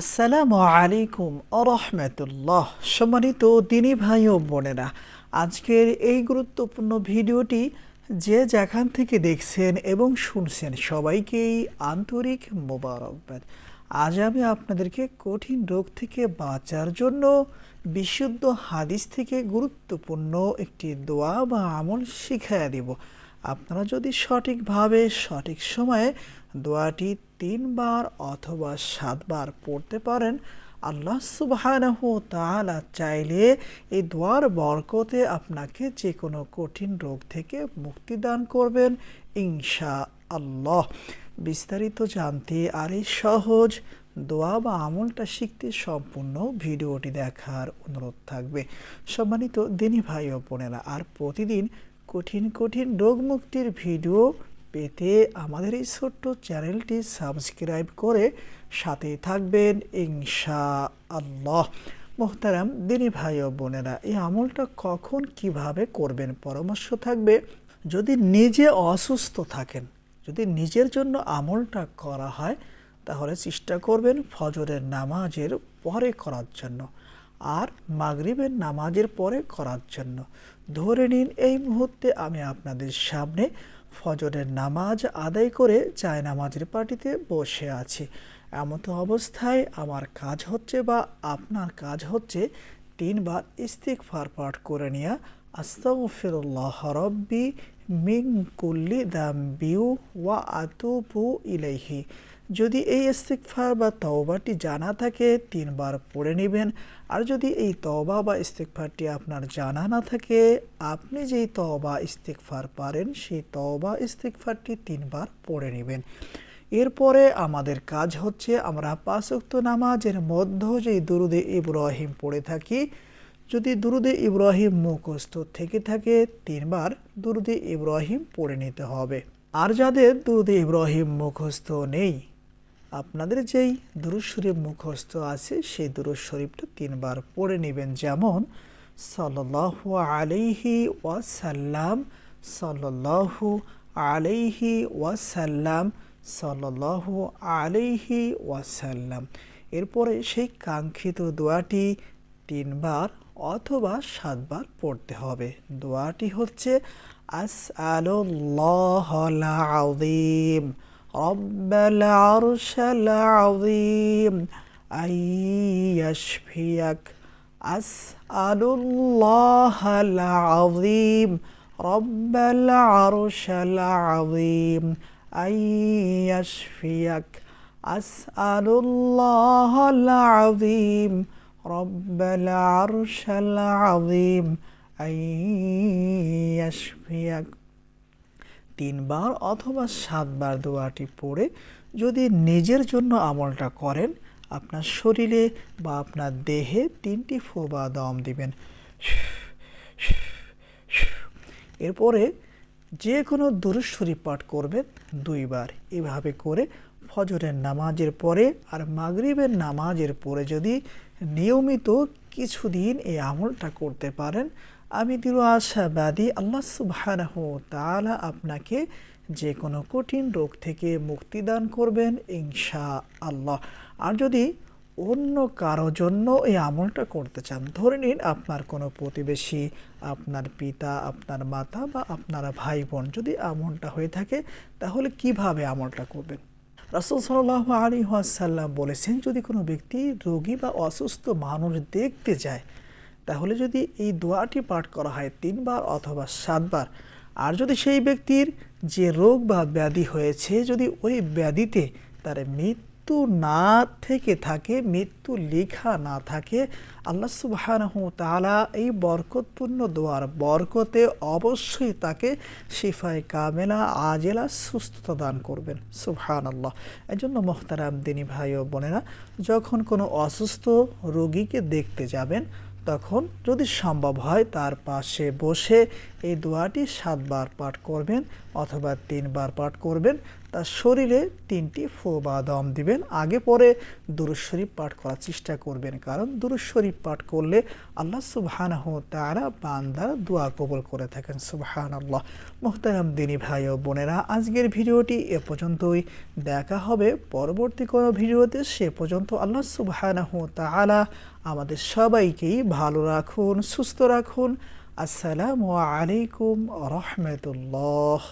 আসসালামু আলাইকুম আরহামতুল্লাহ সম্মানিত দিনী ভাই ও বোনেরা, আজকের এই গুরুত্বপূর্ণ ভিডিওটি যে যেখান থেকে দেখছেন এবং শুনছেন সবাইকেই আন্তরিক মোবারকবাদ। আজ আমি আপনাদেরকে কঠিন রোগ থেকে বাঁচার জন্য বিশুদ্ধ হাদিস থেকে গুরুত্বপূর্ণ একটি দোয়া বা আমল শিখাইয়া দিব। আপনারা যদি সঠিকভাবে, সঠিক সময়ে দোয়াটি তিনবার অথবা সাতবার পড়তে পারেন, আল্লাহ সুবহানাহু তাআলা চাইলে এই দোয়ার বরকতে আপনাকে যে কোনো কঠিন রোগ থেকে মুক্তি দান করবেন ইনশা আল্লাহ বিস্তারিত জানতে আর এই সহজ দোয়া বা আমলটা শিখতে সম্পূর্ণ ভিডিওটি দেখার অনুরোধ থাকবে। সম্মানিত দিনী ভাই ও বোনেরা, আর প্রতিদিন কঠিন কঠিন রোগ মুক্তির ভিডিও পেতে আমাদের এই ছোট্ট চ্যানেলটি সাবস্ক্রাইব করে সাথে থাকবেন ইনশা আল্লাহ মোহতারাম দিনী ভাই ও বোনেরা, এই আমলটা কখন কীভাবে করবেন? পরামর্শ থাকবে, যদি নিজে অসুস্থ থাকেন, যদি নিজের জন্য আমলটা করা হয়, তাহলে চেষ্টা করবেন ফজরের নামাজের পরে করার জন্য। আর মাগরিবের নামাজের পরে করার জন্য। ধরে নিন এই মুহূর্তে আমি আপনাদের সামনে ফজরের নামাজ আদায় করে চায় নামাজের পার্টিতে বসে আছি। এমতো অবস্থায় আমার কাজ হচ্ছে বা আপনার কাজ হচ্ছে তিনবার ইস্তিকফার পাঠ করে নিয়ে। আস্তাগফিরুল্লাহ রব্বি মিং কুল্লি দাম্বিউ ওয়া আতুবু ইলাইহি। যদি এই ইস্তিকফার বা তওবাটি জানা থাকে, তিনবার পড়ে নেবেন। আর যদি এই তওবা বা ইস্তিকফারটি আপনার জানা না থাকে, আপনি যেই তওবা ইস্তিকফার পারেন, সেই তওবা ইস্তিকফারটি তিনবার পড়ে নেবেন। এরপরে আমাদের কাজ হচ্ছে, আমরা পাঁচক্ত নামাজের মধ্য যেই দুরুদে ইব্রাহিম পড়ে থাকি, যদি দুরুদে ইব্রাহিম মুখস্থ থেকে থাকে, তিনবার দুরুদে ইব্রাহিম পড়ে নিতে হবে। আর যাদের দুরুদে ইব্রাহিম মুখস্থ নেই আপনাদের যেই দুরুদ শরীফ মুখস্থ আছে, সেই দুরুদ শরীফটা তিনবার পড়ে নেবেন। যেমন, সাল্লাল্লাহু আলাইহি ওয়াসাল্লাম, সাল্লাল্লাহু আলাইহি ওয়াসাল্লাম, সাল্লাল্লাহু আলাইহি ওয়াসাল্লাম। এরপরে সেই কাঙ্ক্ষিত দোয়াটি তিনবার অথবা সাতবার পড়তে হবে। দোয়াটি হচ্ছে رب العرش العظيم أن يشفيك. أسأل الله العظيم. رب العرش العظيم أن يشفيك. أسأل الله العظيم. رب العرش العظيم أن يشفيك. তিনবার অথবা সাতবার দোয়াটি পড়ে যদি নিজের জন্য আমলটা করেন, আপনার শরীরে বা আপনার দেহে তিনটি ফু বা দম দিবেন। এরপরে যে কোনো দুরুশ্বরী পাঠ করবেন দুইবার। এভাবে করে ফজরের নামাজের পরে আর মাগরিবের নামাজের পরে যদি নিয়মিত কিছুদিন এই আমলটা করতে পারেন আমি দৃঢ় আশাবাদী আল্লাহ সুবাহ তালা আপনাকে যে কোনো কঠিন রোগ থেকে মুক্তিদান করবেন ইনশা আল্লাহ আর যদি অন্য কারও জন্য এই আমলটা করতে চান, ধরে নিন আপনার কোনো প্রতিবেশী, আপনার পিতা, আপনার মাতা বা আপনার ভাই বোন যদি আমলটা হয়ে থাকে, তাহলে কীভাবে আমলটা করবেন? রাসুল সাল্লাহ আলী আসাল্লাম বলেছেন, যদি কোনো ব্যক্তি রোগী বা অসুস্থ মানুষ দেখতে যায় তাহলে যদি এই দোয়াটি পাঠ করা হয় তিনবার অথবা সাতবার, আর যদি সেই ব্যক্তির যে রোগ বা ব্যাধি হয়েছে যদি ওই ব্যাধিতে তার মৃত্যু না থেকে থাকে, মৃত্যু লেখা না থাকে, আল্লাহ সুবাহানহ তালা এই বরকতপূর্ণ দোয়ার বরকতে অবশ্যই তাকে শিফায় কামেলা, আজেলা, সুস্থতা দান করবেন। সুবহান আল্লাহ এই জন্য মোহতারাম দিনী ভাই ও বোনেরা, যখন কোনো অসুস্থ রোগীকে দেখতে যাবেন তখন যদি সম্ভব হয় তার পাশে বসে এই দোয়াটি সাতবার পাঠ করবেন অথবা তিনবার পাঠ করবেন। তার শরীরে তিনটি ফো বা দম দিবেন। আগে পরে দুরুদ শরীফ পাঠ করার চেষ্টা করবেন। কারণ দুরুদ শরীফ পাঠ করলে আল্লাহ সুবহানাহ তাআলা বান্দার দোয়া কবুল করে থাকেন। সুবহানাল্লাহ। মুহতারাম দিনী ভাই ও বোনেরা, আজকের ভিডিওটি এ পর্যন্তই। দেখা হবে পরবর্তী কোনো ভিডিওতে। সে পর্যন্ত আল্লাহ সুবহানাহ তাআলা আমাদের সবাইকেই ভালো রাখুন সুস্থ রাখুন। আসসালামু আলাইকুম রহমতুল্লাহ।